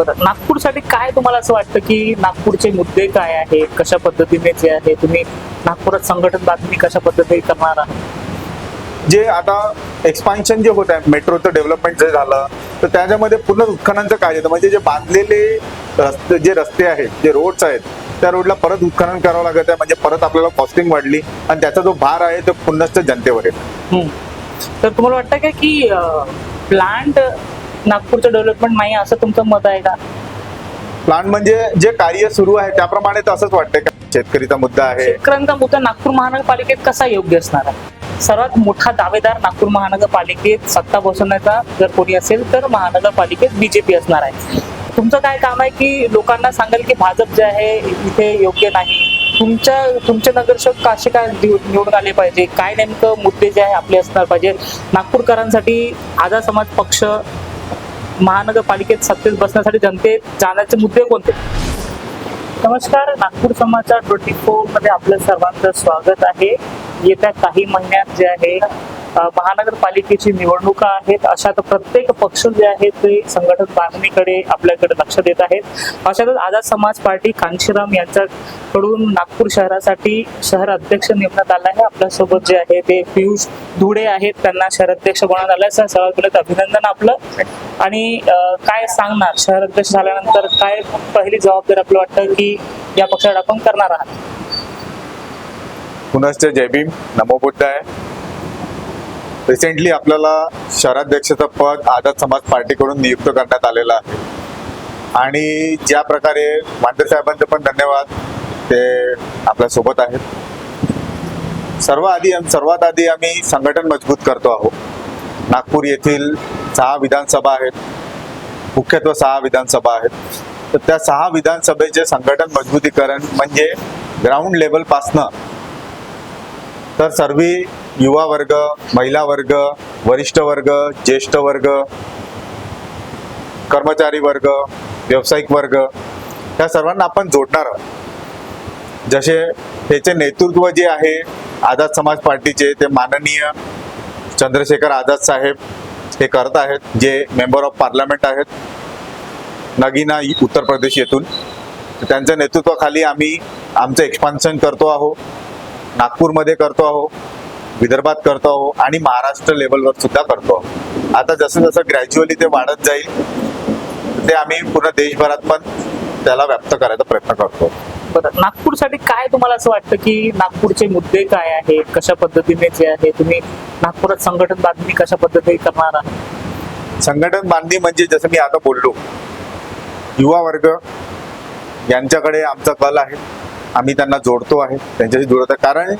बरं नागपूरसाठी काय तुम्हाला असं वाटतं की नागपूरचे मुद्दे काय आहे कशा पद्धतीने जे आहे तुम्ही नागपुरात संघटन बातमी कशा पद्धतीने करणार आहात? जे आता एक्सपान्शन जे होत आहे मेट्रोचं डेव्हलपमेंट जे झालं तर त्याच्यामध्ये पूर्ण उत्खननचं काय येतं म्हणजे जे बांधलेले रस्ते जे रस्ते आहेत जे रोड्स आहेत त्या रोडला परत उत्खनन करावं लागत आहे. म्हणजे परत आपल्याला कॉस्टिंग वाढली आणि त्याचा जो भार आहे तो पुन्हाच जनतेवर हम्म. तर तुम्हाला वाटतं का की प्लांट नागपूरचं डेव्हलपमेंट नाही असं तुमचं मत आहे का? प्लांट म्हणजे जे कार्य सुरू आहे त्याप्रमाणे असंच वाटतंय का? शेतकरीचा मुद्दा आहे. शेतकऱ्यांचा मुद्दा नागपूर महानगरपालिकेत कसा योग्य असणार आहे? सर्वात मोठा दावेदार नागपूर महानगरपालिकेत सत्ता बसवण्याचा जर कोणी असेल तर महानगरपालिकेत बीजेपी असणार आहे. तुमचं काय काम आहे की लोकांना सांगाल की भाजप जे आहे इथे योग्य नाही. तुमच्या तुमचे नगरसेवक कसे काय निव- निवडून आले पाहिजे? काय नेमकं मुद्दे जे आहे आपले असणार पाहिजे? नागपूरकरांसाठी आझाद समाज पक्ष महानगरपालिकेत सत्तेत बसण्यासाठी जनतेत जाण्याचे मुद्दे कोणते? नमस्कार नागपूर समाचार ट्वेंटी फोरमध्ये आपलं सर्वांचं स्वागत आहे. येत्या काही महिन्यात जे आहे महानगरपालिकेची निवडणुका आहेत. अशात प्रत्येक पक्ष जे आहे ते संघटन बांधणीकडे आपल्याकडे लक्ष देत आहेत. अशातच आझाद समाज पार्टी कांशीराम यांच्याकडून नागपूर शहरासाठी शहर अध्यक्ष नेमण्यात आला आहे. आपल्यासोबत जे आहे ते पियुष धुडे आहेत. त्यांना शहर अध्यक्ष बनवण्यात आलं आहे. सर्वात पहिलं अभिनंदन आपलं. आणि काय सांगणार? शहर अध्यक्ष झाल्यानंतर काय पहिली जबाबदारी आपलं वाटतं की या पक्षात आपण करणार आहात? पुनश्च जय भीम. नमो बुद्ध आहे रिसेंटली आपल्याला शहराध्यक्षाचं पद आझाद समाज पार्टीकडून नियुक्त करण्यात आलेलं आहे. आणि ज्या प्रकारे वांदे साहेबांचे पण धन्यवाद ते आपल्यासोबत आहेत. सर्व आधी सर्वात आधी आम्ही संघटन मजबूत करतो आहोत. नागपूर येथील सहा विधानसभा आहेत. मुख्यत्वे सहा विधानसभा आहेत. तर त्या सहा विधानसभेचे संघटन मजबूतीकरण म्हणजे ग्राउंड लेवलपासनं तर सर्व युवा वर्ग महिला वर्ग वरिष्ठ वर्ग ज्येष्ठ वर्ग कर्मचारी वर्ग व्यावसायिक वर्ग या सर्वांना आपण जोडणार आहोत. जसे त्याचे नेतृत्व जे आहे आझाद समाज पार्टीचे ते माननीय चंद्रशेखर आझाद साहेब हे करत आहेत जे मेंबर ऑफ पार्लमेंट आहेत नगीना उत्तर प्रदेश येथून. त्यांच्या नेतृत्वाखाली आम्ही आमचं एक्सपान्शन करतो आहोत. नागपूरमध्ये करतो आहोत विदर्भात करतो आहोत आणि महाराष्ट्र लेवलवर सुद्धा करतो आहोत आता जसं जसं ग्रॅज्युअली ते वाढत जाईल ते आम्ही पूर्ण देशभरात पण त्याला व्याप्त करायचा प्रयत्न करतो. बरं नागपूरसाठी काय तुम्हाला असं वाटतं की नागपूरचे मुद्दे काय आहे कशा पद्धतीने जे आहे तुम्ही नागपुरात संघटन बातमी कशा पद्धतीने करणार आहात? संघटन बांधणी म्हणजे जसं मी आता बोललो युवा वर्ग यांच्याकडे आमचा कल आहे. आम्ही त्यांना जोडतो आहे त्यांच्याशी जुळत आहे. कारण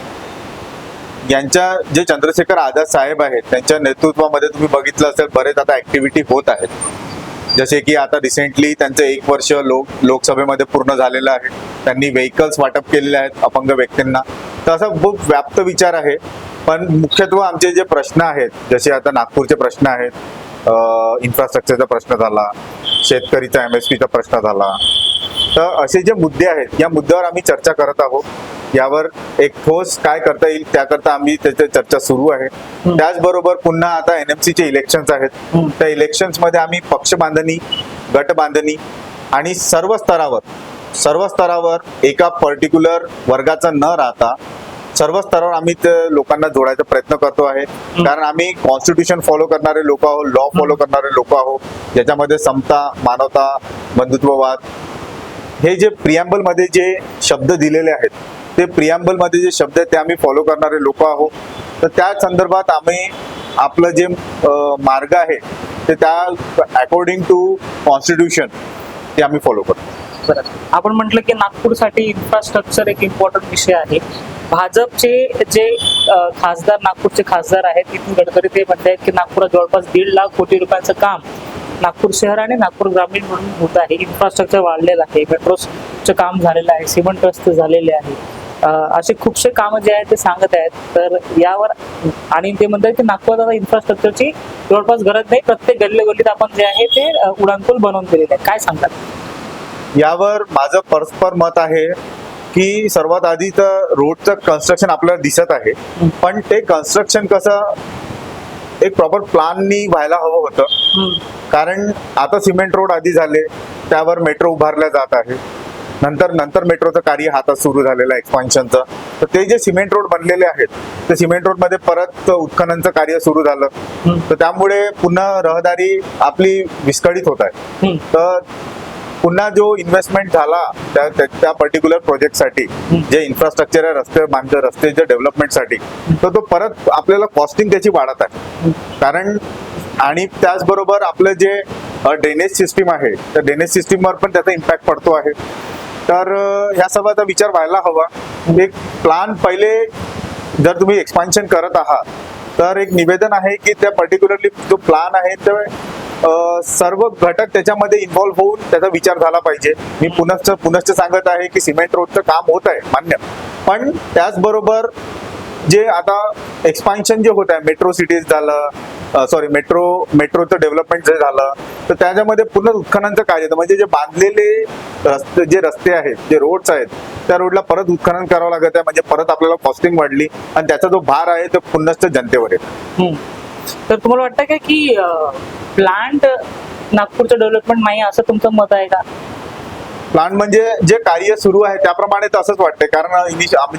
यांच्या जे चंद्रशेखर आझाद साहेब आहेत त्यांच्या नेतृत्वामध्ये तुम्ही बघितलं असेल बरेच आता ऍक्टिव्हिटी होत आहेत. जसे की आता रिसेंटली त्यांचं एक वर्ष लोक लोकसभेमध्ये पूर्ण झालेलं आहे. त्यांनी व्हेकल्स वाटप केलेले आहेत अपंग व्यक्तींना. तर असा खूप व्याप्त विचार आहे. पण मुख्यत्वे आमचे जे प्रश्न आहेत जसे आता नागपूरचे प्रश्न आहेत इन्फ्रास्ट्रक्चरचा प्रश्न झाला शेतकरीचा एम एस पीचा प्रश्न झाला तर असे जे मुद्दे आहेत या मुद्द्यावर आम्ही चर्चा करत आहोत. यावर एक ठोस काय करता येईल त्याकरता आम्ही त्याची चर्चा सुरू आहे. त्याचबरोबर पुन्हा आता एनएमसी चे इलेक्शन्स आहेत. त्या इलेक्शन्समध्ये आम्ही पक्ष बांधणी गट बांधणी आणि सर्व स्तरावर सर्व स्तरावर एका पर्टिक्युलर वर्गाचा न राहता सर्व स्तरावर आम्ही ते लोकांना जोडायचा प्रयत्न करतो आहे. कारण आम्ही कॉन्स्टिट्यूशन फॉलो करणारे लोक आहोत लॉ फॉलो करणारे लोक आहोत. ज्याच्यामध्ये समता मानवता बंधुत्ववाद हे जे प्रियांबलमध्ये जे शब्द दिलेले आहेत ते प्रियांबलमध्ये जे शब्द आहेत ते आम्ही फॉलो करणारे लोक आहोत. तर त्या संदर्भात आम्ही आपलं जे मार्ग आहे ते त्या अकॉर्डिंग टू कॉन्स्टिट्यूशन ते आम्ही फॉलो करतो. आपण म्हटलं की नागपूरसाठी इन्फ्रास्ट्रक्चर एक इम्पॉर्टंट विषय आहे. भाजपचे जे खासदार नागपूरचे खासदार आहेत नितीन गडकरी ते म्हणतायत की नागपुरात जवळपास दीड लाख कोटी रुपयांचं काम नागपूर शहर आणि नागपूर ग्रामीण म्हणून होत आहे. इन्फ्रास्ट्रक्चर वाढलेलं आहे. मेट्रोचं काम झालेलं आहे. सिमेंट रस्ते झालेले आहे असे खूपसे कामं जे आहेत ते सांगत आहेत. तर यावर आणि ते म्हणतात की नागपुरात आता इन्फ्रास्ट्रक्चरची जवळपास गरज नाही. प्रत्येक गल्ली गल्लीत आपण जे आहे ते अ, उडानपूल बनवून दिलेले आहे काय सांगतात? यावर माझं परस्पर मत आहे की सर्वात आधी तर रोडचं कन्स्ट्रक्शन आपल्याला दिसत आहे. पण ते कन्स्ट्रक्शन कसं एक प्रॉपर प्लॅननी व्हायला हवं होतं. कारण आता सिमेंट रोड आधी झाले त्यावर मेट्रो उभारल्या जात आहे नंतर नंतर मेट्रोचं कार्य हातात सुरू झालेलं आहे एक्सपान्शनचं तर ते जे सिमेंट रोड बनलेले आहेत ते सिमेंट रोडमध्ये परत उत्खननचं कार्य सुरू झालं. तर त्यामुळे पुन्हा रहदारी आपली विस्कळीत होत आहे. तर पुन्हा जो इन्व्हेस्टमेंट झाला त्या त्या- त्या पर्टिक्युलर प्रोजेक्टसाठी. जे इन्फ्रास्ट्रक्चर आहे रस्ते बांधते रस्त्याच्या डेव्हलपमेंटसाठी तर तो परत आपल्याला कॉस्टिंग त्याची वाढत आहे. कारण आणि त्याचबरोबर आपलं जे ड्रेनेज सिस्टीम आहे त्या ड्रेनेज सिस्टीमवर पण त्याचा इम्पॅक्ट पडतो आहे. तर ह्या सर्वांचा विचार व्हायला हवा. एक प्लान पहिले जर तुम्ही एक्सपान्शन करत आहात तर एक निवेदन आहे की त्या पर्टिक्युलरली जो प्लान आहे ते अं, सर्व घटक त्याच्यामध्ये इन्व्हॉल्व्ह होऊन त्याचा विचार झाला पाहिजे. मी पुनश्च पुनश्च सांगत आहे की सिमेंट रोडचं काम होत आहे मान्य. पण त्याचबरोबर जे आता एक्सपान्शन जे होत आहे मेट्रो सिटीज झालं सॉरी मेट्रो मेट्रोचं डेव्हलपमेंट जे झालं तर त्याच्यामध्ये पूर्ण उत्खननचं कार्य येतं? म्हणजे जे बांधलेले रस्ते जे रस्ते आहेत जे रोड्स आहेत त्या रोडला परत उत्खनन करावं लागत आहे म्हणजे परत आपल्याला कॉस्टिंग वाढली आणि त्याचा जो भार आहे तो पुन्हाच जनतेवर येतो. तर तुम्हाला वाटतं का की प्लांट नागपूरचं डेव्हलपमेंट नाही असं तुमचं मत आहे का? प्लांट म्हणजे जे कार्य सुरू आहे त्याप्रमाणे तसंच वाटतंय. कारण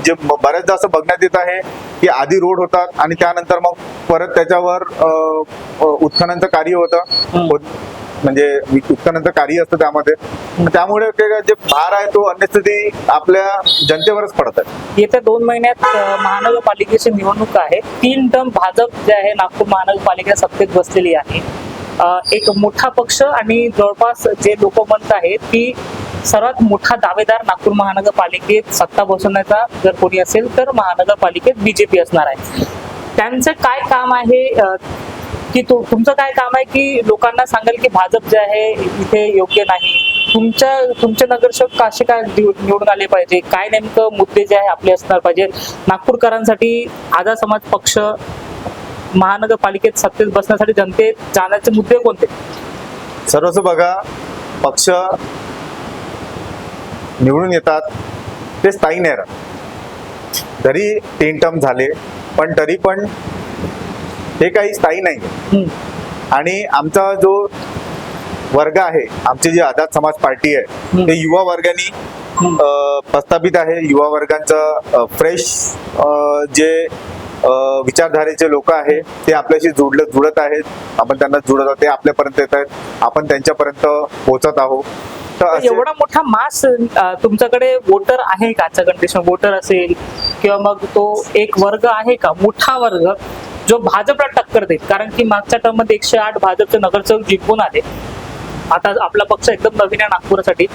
जे बऱ्याचदा असं बघण्यात येत आहे की आधी रोड होतात आणि त्यानंतर मग परत त्याच्यावर उत्खननचं कार्य होतं. होत- म्हणजे उत्खननचं कार्य असतं त्यामध्ये. त्यामुळे जे भार आहे तो अन्यस्थिती आपल्या जनतेवरच पडत आहे. येत्या दोन महिन्यात महानगरपालिकेची निवडणूक आहे. तीन टर्म भाजप जे आहे नागपूर महानगरपालिका सत्तेत बसलेली आहे. एक मोठा पक्ष आणि जवळपास जे लोक म्हणत आहेत की सर्वात मोठा दावेदार नागपूर महानगरपालिकेत सत्ता बसवण्याचा जर कोणी असेल तर महानगरपालिकेत बीजेपी असणार आहे. त्यांचं काय काम आहे? की तु- तुमचं काय काम आहे की लोकांना सांगाल की भाजप जे आहे इथे योग्य नाही. तुमच्या तुमचे नगरसेवक कसे काय निव- निवडून आले पाहिजे? काय नेमकं मुद्दे जे आहे आपले असणार पाहिजे? नागपूरकरांसाठी आझाद समाज पक्ष महानगरपालिकेत सत्तेत बसण्यासाठी जनतेत जाण्याचे मुद्दे कोणते? सर्वच बघा पक्ष निवडून येतात ते स्थायी नाही राहत. जरी तीन टर्म झाले पण तरी पण हे काही स्थायी नाही आणि आमचा जो वर्ग आहे आमची जी आझाद समाज पार्टी आहे. ते युवा वर्गाने प्रस्थापित आहे. युवा वर्गांचं फ्रेश जे विचारधारेचे लोक आहे ते आपल्याशी जुडलं जुळत आहेत. आपण त्यांना जुळत आहोत ते आपल्यापर्यंत येत आहेत. आपण त्यांच्यापर्यंत पोहोचत आहोत. एवढा मोठा मास तुमच्याकडे वोटर आहे का? कंडिशन वोटर असेल किंवा मग तो एक वर्ग आहे का? मोठा वर्ग जो भाजपला टक्कर देईल कारण की मागच्या टर्ममध्ये एकशे आठ भाजपचे नगरसेवक जिंकून आले. आता आपला पक्ष एकदम नवीन आहे नागपुरासाठी.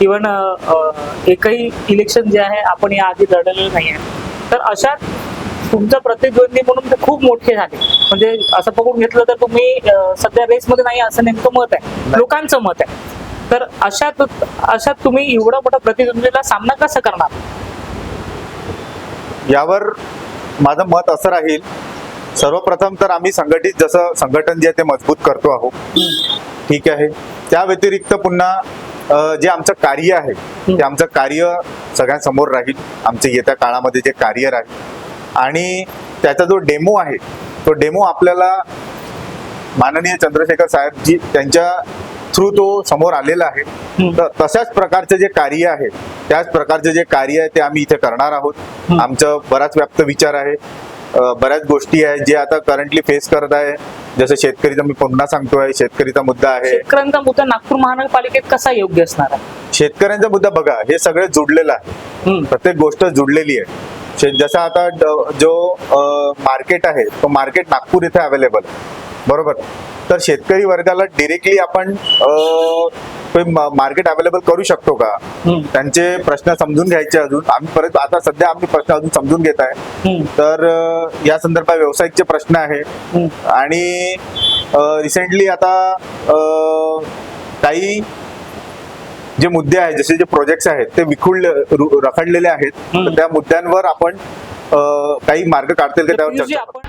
इव्हन एकही इलेक्शन जे आहे आपण या आधी लढलेलं नाही आहे तर अशात तुमचा प्रतिद्वंदी म्हणून ते खूप मोठे झाले. म्हणजे असं बघून घेतलं तर तुम्ही सध्या रेसमध्ये नाही असं नेमकं मत आहे. लोकांचं मत आहे. तर अशात अशात तुम्ही एवढा मोठा प्रतिद्वंदीला सामना कसा करणार? यावर माझं मत असं राहील सर्वप्रथम तर आम्ही संघटित जसं संघटन जे आहे ते मजबूत करतो आहोत. ठीक आहे. त्या व्यतिरिक्त पुन्हा जे आमचं कार्य आहे ते आमचं कार्य सगळ्यांसमोर राहील. आमचे येत्या काळामध्ये जे कार्य राहील आणि त्याचा जो डेमो आहे तो डेमो आपल्याला माननीय चंद्रशेखर साहेबजी त्यांच्या थ्रू तो समोर आलेला आहे. तर तशाच प्रकारचे जे कार्य आहे त्याच प्रकारचे जे कार्य आहे ते आम्ही इथे करणार आहोत. आमचं बराच व्याप्त विचार आहे. बऱ्याच गोष्टी आहेत जे आता करंटली फेस करत आहे. जसं शेतकरीचा मी पुन्हा सांगतोय शेतकरीचा मुद्दा आहे. शेतकऱ्यांचा मुद्दा नागपूर महानगरपालिकेत कसा योग्य असणार आहे? शेतकऱ्यांचा मुद्दा बघा हे सगळं जुडलेलं आहे. प्रत्येक गोष्ट जुडलेली आहे. जसं आता जो मार्केट आहे तो मार्केट नागपूर इथे अवेलेबल बरोबर तर शेतकरी वर्गाला डिरेक्टली आपण मार्केट अवेलेबल करू शकतो का. त्यांचे प्रश्न समजून घ्यायचे अजून आम्ही परत आता सध्या आम्ही प्रश्न अजून समजून घेत आहे. तर या संदर्भात व्यावसायिकचे प्रश्न आहे. आणि रिसेंटली आता काही जे मुद्दे आहेत जसे जे प्रोजेक्ट्स आहेत ते विखुळ रखडलेले आहेत. त्या मुद्द्यांवर आपण काही मार्ग काढतील का त्यावर चर्चा